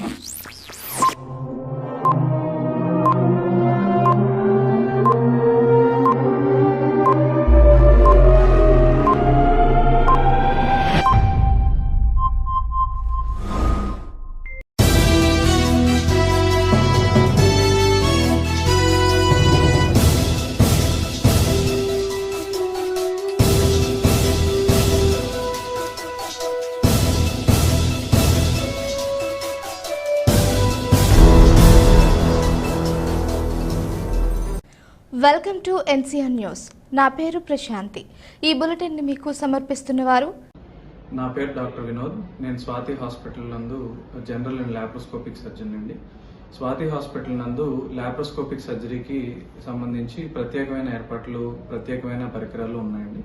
Oops. Welcome to NCR news. నా పేరు ప్రశాంతి. ఈ బులెటిన్ మీకు సమర్పిస్తున్న వారు నా పేరు డాక్టర్ వినోద్. నేను స్వాతి హాస్పిటల్ నందు జనరల్ అండ్ లాప్రోస్కోపిక్ సర్జన్ అండి. స్వాతి హాస్పిటల్ నందు లాప్రోస్కోపిక్ సర్జరీకి సంబంధించి ప్రత్యేకమైన ఏర్పాట్లు ప్రత్యేకమైన పరికరాలు ఉన్నాయండి.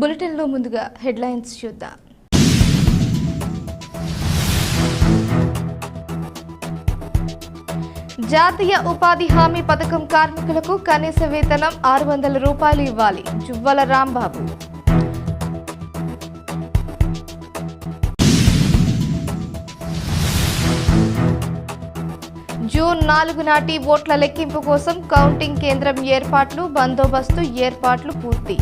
బులెటిన్లో ముందుగా హెడ్లైన్స్ చూద్దాం. జాతీయ ఉపాధి హామీ పథకం కార్మికులకు కనీస వేతనం ఆరు వందల రూపాయలు ఇవ్వాలి. జువ్వల రాంబాబు. జూన్ నాలుగు నాటి ఓట్ల లెక్కింపు కోసం కౌంటింగ్ కేంద్రం ఏర్పాట్లు బందోబస్తు ఏర్పాట్లు పూర్తి.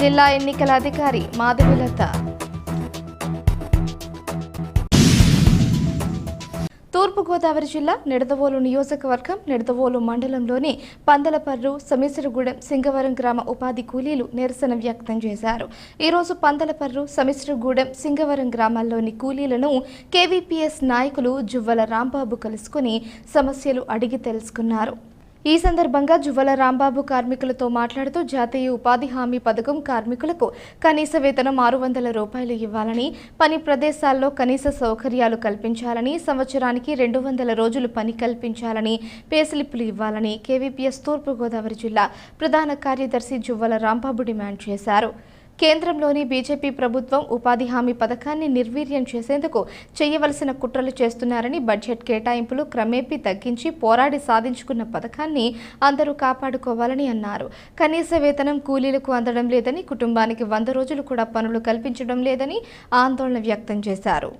జిల్లా ఎన్నికల అధికారి మాధవిలత తూర్పుగోదావరి జిల్లా నిడదవోలు నియోజకవర్గం నిడదవోలు మండలంలోని పందలపర్రు సమిశ్రగూడెం సింగవరం గ్రామ ఉపాధి కూలీలు నిరసన వ్యక్తం చేశారు. ఈరోజు పందలపర్రు సమిశ్రగూడెం సింగవరం గ్రామాల్లోని కూలీలను కేవీపీఎస్ నాయకులు జువ్వల రాంబాబు కలుసుకుని సమస్యలు అడిగి తెలుసుకున్నారు. ఈ సందర్భంగా జువ్వల రాంబాబు కార్మికులతో మాట్లాడుతూ జాతీయ ఉపాధి హామీ పథకం కార్మికులకు కనీస వేతనం ఆరు వందల రూపాయలు ఇవ్వాలని పని ప్రదేశాల్లో కనీస సౌకర్యాలు కల్పించాలని సంవత్సరానికి రెండు వందల రోజులు పని కల్పించాలని పేస్లిప్పులు ఇవ్వాలని కేవీపీఎస్ తూర్పుగోదావరి జిల్లా ప్రధాన కార్యదర్శి జువ్వల రాంబాబు డిమాండ్ చేశారు. కేంద్రంలోని బీజేపీ ప్రభుత్వం ఉపాధి హామీ పథకాన్ని నిర్వీర్యం చేసేందుకు చేయవలసిన కుట్రలు చేస్తున్నారని బడ్జెట్ కేటాయింపులు క్రమేపీ తగ్గించి పోరాడి సాధించుకున్న పథకాన్ని అందరూ కాపాడుకోవాలని అన్నారు. కనీస వేతనం కూలీలకు అందడం లేదని కుటుంబానికి వంద రోజులు కూడా పనులు కల్పించడం లేదని ఆందోళన వ్యక్తం చేశారు.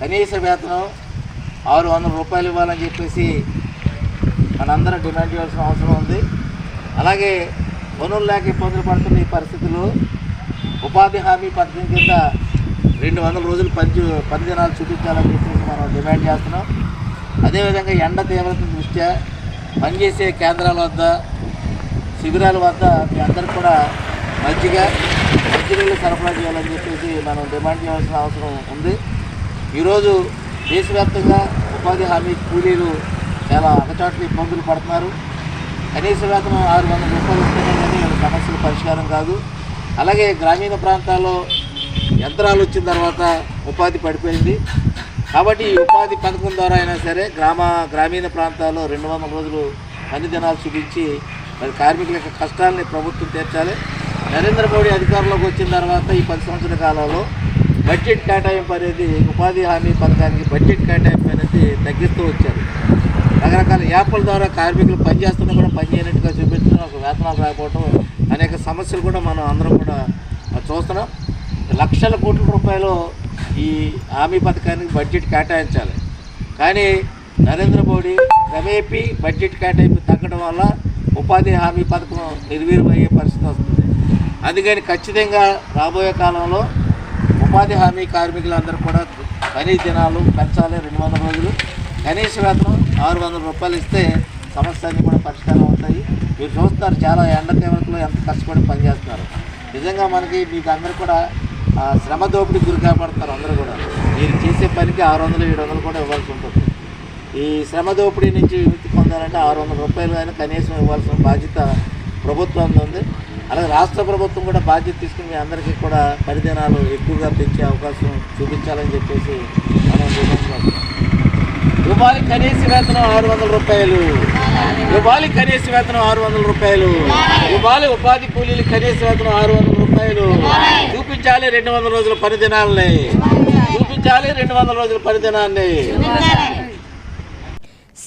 కనీస వేతనం ఆరు వందల రూపాయలు ఇవ్వాలని చెప్పేసి మనందరం డిమాండ్ చేయాల్సిన అవసరం ఉంది. అలాగే వనరులు లేక ఇబ్బందులు పడుతున్న ఈ పరిస్థితులు ఉపాధి హామీ పథకం కింద రెండు వందల రోజులు పని పని దినాలు చూపించాలని చెప్పేసి మనం డిమాండ్ చేస్తున్నాం. అదేవిధంగా ఎండ తీవ్రత దృష్ట్యా పనిచేసే కేంద్రాల వద్ద శిబిరాల వద్ద మీ అందరికి కూడా మజ్జిగ మంచినీళ్ళు సరఫరా చేయాలని చెప్పేసి మనం డిమాండ్ చేయాల్సిన అవసరం ఉంది. ఈరోజు దేశవ్యాప్తంగా ఉపాధి హామీ కూలీలు చాలా అగచాట్లు ఇబ్బందులు పడుతున్నారు. కనీస వేతనం ఆరు వందల రూపాయలు సమస్యల పరిష్కారం కాదు. అలాగే గ్రామీణ ప్రాంతాల్లో యంత్రాలు వచ్చిన తర్వాత ఉపాధి పడిపోయింది. కాబట్టి ఈ ఉపాధి పథకం ద్వారా అయినా సరే గ్రామ గ్రామీణ ప్రాంతాల్లో రెండు వందల రోజులు పని దినాలు చూపించి మరి కార్మికుల యొక్క కష్టాలని ప్రభుత్వం తీర్చాలి. నరేంద్ర మోడీ అధికారంలోకి వచ్చిన తర్వాత ఈ పది సంవత్సరాల కాలంలో బడ్జెట్ కేటాయింపు అనేది ఉపాధి హామీ పథకానికి బడ్జెట్ కేటాయింపు అనేది తగ్గిస్తూ వచ్చారు. రకరకాల యాప్ల ద్వారా కార్మికులు పనిచేస్తున్నా కూడా పని చేయనట్టుగా చూపించడం ఒక వేతనాలు రాకపోవడం అనేక సమస్యలు కూడా మనం అందరం కూడా చూస్తున్నాం. లక్షల కోట్ల రూపాయలు ఈ హామీ పథకానికి బడ్జెట్ కేటాయించాలి. కానీ నరేంద్ర మోడీ క్రమేపీ బడ్జెట్ కేటాయింపు తగ్గడం వల్ల ఉపాధి హామీ పథకం నిర్వీర్యమయ్యే పరిస్థితి వస్తుంది. అందుకని ఖచ్చితంగా రాబోయే కాలంలో ఉపాధి హామీ కార్మికులందరూ కూడా పని దినాలు పెంచాలి రెండు వందల రోజులు. కనీస వేతనం ఆరు వందల రూపాయలు ఇస్తే సమస్యలన్నీ కూడా పరిష్కారం అవుతాయి. మీరు చూస్తున్నారు చాలా ఎండ తీవ్రతలో ఎంత కష్టపడి పనిచేస్తున్నారు. నిజంగా మనకి మీకు అందరూ కూడా శ్రమ దోపిడీ గురి కాపాడుతారు అందరూ కూడా. మీరు చేసే పనికి ఆరు వందలు ఏడు వందలు కూడా ఇవ్వాల్సి ఉంటుంది. ఈ శ్రమ దోపిడీ నుంచి విముక్తి పొందాలంటే ఆరు వందల రూపాయలు అయినా కనీసం ఇవ్వాల్సిన బాధ్యత ప్రభుత్వం ఉంది. అలాగే రాష్ట్ర ప్రభుత్వం కూడా బాధ్యత తీసుకుని మీ అందరికీ కూడా పరిదినాలు ఎక్కువగా పెంచే అవకాశం చూపించాలని చెప్పేసి మనం ఇవ్వాలి కనీస వేతనం ఆరు వందల రూపాయలు. ఇవ్వాలి కనీస వేతనం ఆరు వందల రూపాయలు. ఇవ్వాలి ఉపాధి కూలీలు కనీస వేతనం ఆరు వందల రూపాయలు. చూపించాలి రెండు వందల రోజుల పరిదినాలని చూపించాలి రెండు వందల రోజుల పరిదినాన్ని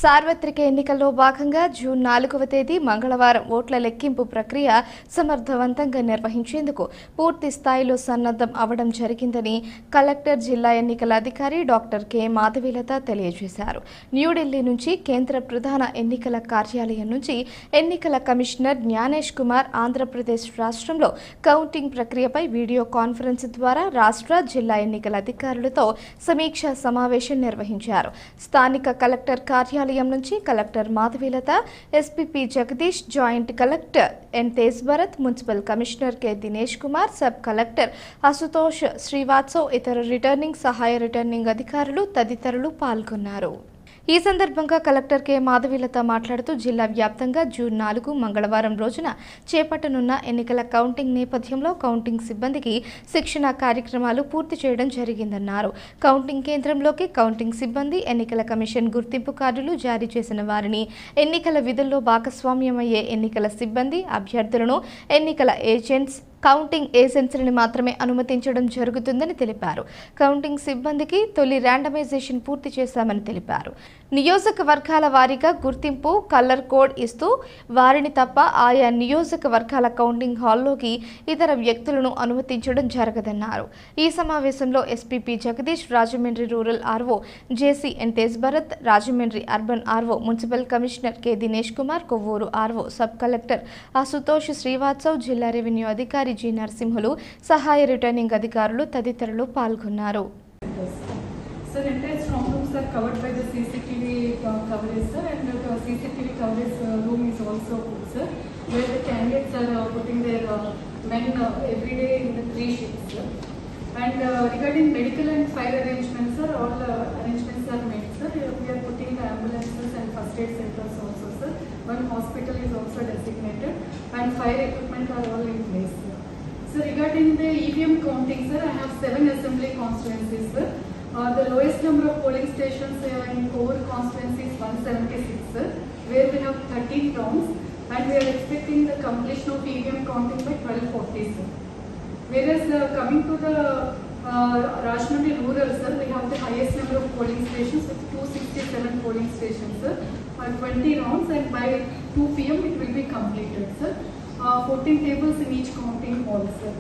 సార్వత్రిక ఎన్నికల్లో భాగంగా జూన్ నాలుగవ తేదీ మంగళవారం ఓట్ల లెక్కింపు ప్రక్రియ సమర్థవంతంగా నిర్వహించేందుకు పూర్తి స్థాయిలో సన్నద్ధం అవడం జరిగిందని కలెక్టర్ జిల్లా ఎన్నికల అధికారి డాక్టర్ కె మాధవీలత తెలియజేశారు. న్యూఢిల్లీ నుంచి కేంద్ర ప్రధాన ఎన్నికల కార్యాలయం నుంచి ఎన్నికల కమిషనర్ జ్ఞానేష్ కుమార్ ఆంధ్రప్రదేశ్ రాష్ట్రంలో కౌంటింగ్ ప్రక్రియపై వీడియో కాన్ఫరెన్స్ ద్వారా రాష్ట్ర జిల్లా ఎన్నికల అధికారులతో సమీక్షా సమావేశం నిర్వహించారు. స్థానిక కలెక్టర్ కార్యాలయం నుంచి collector Madhavilatha SPP Jagadeesh joint collector N Tej Bharath municipal commissioner K Dinesh Kumar sub collector Ashutosh Srivatsav ఇతర రిటర్నింగ్ సహాయ రిటర్నింగ్ అధికారులు తదితరులు పాల్గొన్నారు. ఈ సందర్భంగా కలెక్టర్ కె. మాధవీలత మాట్లాడుతూ జిల్లా వ్యాప్తంగా జూన్ నాలుగు మంగళవారం రోజున చేపట్టనున్న ఎన్నికల కౌంటింగ్ నేపథ్యంలో కౌంటింగ్ సిబ్బందికి శిక్షణ కార్యక్రమాలు పూర్తి చేయడం జరిగిందన్నారు. కౌంటింగ్ కేంద్రంలోకి కౌంటింగ్ సిబ్బంది ఎన్నికల కమిషన్ గుర్తింపు కార్డులు జారీ చేసిన వారిని ఎన్నికల విధుల్లో భాగస్వామ్యమయ్యే ఎన్నికల సిబ్బంది అభ్యర్థులను ఎన్నికల ఏజెంట్స్ కౌంటింగ్ ఏజెన్సీలను మాత్రమే అనుమతించడం జరుగుతుందని తెలిపారు. కౌంటింగ్ సిబ్బందికి తొలి ర్యాండమైజేషన్ పూర్తి చేశామని తెలిపారు. నియోజకవర్గాల వారీగా గుర్తింపు కలర్ కోడ్ ఇస్తూ వారిని తప్ప ఆయా నియోజకవర్గాల కౌంటింగ్ హాల్లోకి ఇతర వ్యక్తులను అనుమతించడం జరగదన్నారు. ఈ సమావేశంలో SPP Jagadeesh Rajahmundry rural RO JC N Tej Bharath Rajahmundry urban RO municipal commissioner K Dinesh Kumar Kovvur RO sub collector Ashutosh Srivatsav జిల్లా రెవెన్యూ అధికారి జి నరసింహులు సహాయ రిటర్నింగ్ అధికారులు తదితరులు పాల్గొన్నారు. Sir, entire strong rooms are covered by the CCTV coverage, sir, and the CCTV coverage room is also good, sir, where the candidates are uh, putting their uh, men uh, every day in the three shifts, sir. And uh, regarding medical and fire arrangements, sir, all uh, arrangements are made, sir. We are putting the ambulances and first aid centers also, sir. One hospital is also designated, and fire equipment are all in place, sir. So regarding the EVM counting, sir, I have seven assembly constituencies, sir. Uh, the lowest number of polling stations uh, in Kovur constituency is 176, sir, where we have 13 towns, and we are expecting the completion of EVM counting by 1240, sir. Whereas uh, coming to the uh, Rajahmundry rural, sir, we have the highest number of polling stations with 267 polling stations, sir, uh, 20 rounds, and by 2 p.m. it will be completed, sir. Uh, 14 tables in each counting hall, sir.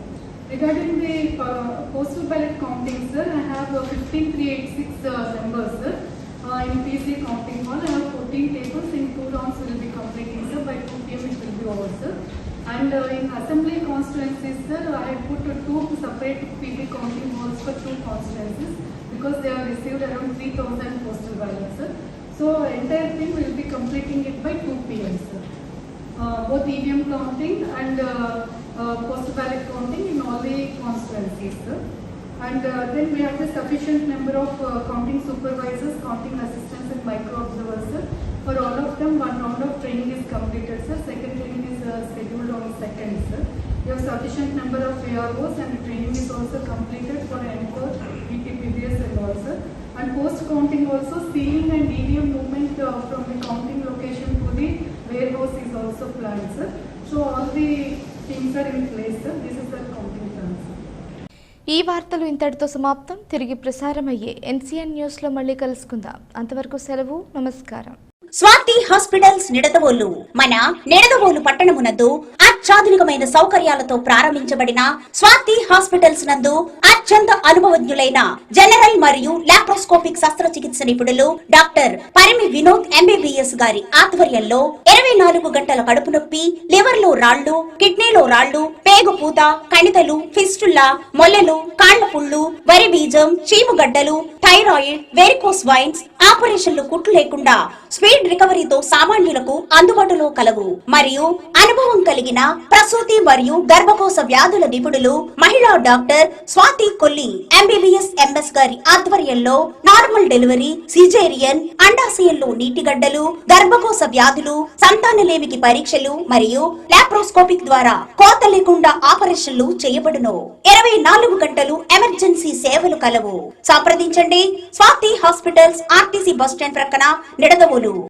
Regarding the uh, postal ballot counting, sir, I have uh, 15386 uh, members, sir. Uh, in PC counting hall, I have 14 tables in two rounds will be completing, sir. By 2 p.m. it will be over, sir. And uh, in assembly constituencies, sir, I have put uh, two separate PB counting halls for two constituencies because they have received around 3000 postal ballots, sir. So entire thing will be completing it by 2 p.m., sir. Uh, both EVM counting and uh, uh, postal ballot counting in all the constituencies. And uh, then we have the sufficient number of uh, counting supervisors, counting assistants and micro observers. For all of them, one round of training is completed, sir. Second training is uh, scheduled on second, sir. We have sufficient number of AROs and the training is also completed for ENCORE, ETPBS and all, sir. And post counting also, sealing and EVM movement uh, from the counting location to the warehouse is also planned, sir. So all the things are in place, sir. This is the counting plan, sir. ఈ వార్తలు ఇంతటితో సమాప్తం తిరిగి ప్రసారమయ్యే NCN న్యూస్లో మళ్ళీ కలుసుకుందాం అంతవరకు సెలవు నమస్కారం స్వాతి హాస్పిటల్స్ నిడదవోలు మన నిడదవోలు పట్టణమునందు అత్యాధునికమైన సౌకర్యాలతో ప్రారంభించబడిన స్వాతి హాస్పిటల్స్ నందు అత్యంత అనుభవజ్ఞులైన జనరల్ మరియు లాప్రోస్కోపిక్ శస్త్రచికిత్స నిపుణులు డాక్టర్ పరిమి వినోద్ ఎంబీబీఎస్ గారి ఆధ్వర్యంలో ఇరవై నాలుగు గంటల కడుపు నొప్పి లివర్లో రాళ్ళు కిడ్నీలో రాళ్ళు పేగు పూత కణితలు ఫిస్టుల్లా మొల్లలు కాళ్ళ పుళ్ళు వరి బీజం చీముగడ్డలు థైరాయిడ్ వెరికోస్ వైన్స్ ఆపరేషన్లు కుట్లు లేకుండా స్పీడ్ రికవరీతో సామాన్యులకు అందుబాటులో కలవు. మరియు అనుభవం కలిగిన ప్రసూతి మరియు గర్భకోశ వ్యాధుల నిపుణులు మహిళా doctor Swathi Kolli MBBS MS గారి ఆధ్వర్యంలో నార్మల్ డెలివరీ సిజేరియన్ అండాశయంలో నీటిగడ్డలు గర్భకోశ వ్యాధులు సంతానలేమికి పరీక్షలు మరియు లాప్రోస్కోపిక్ ద్వారా కోత లేకుండా ఆపరేషన్లు చేయబడును ఇరవై నాలుగు గంటలు ఎమర్జెన్సీ సేవలు కలవు. సంప్రదించండి. Swathi hospitals RTC bus stand ప్రక్కన నిడదవోలు.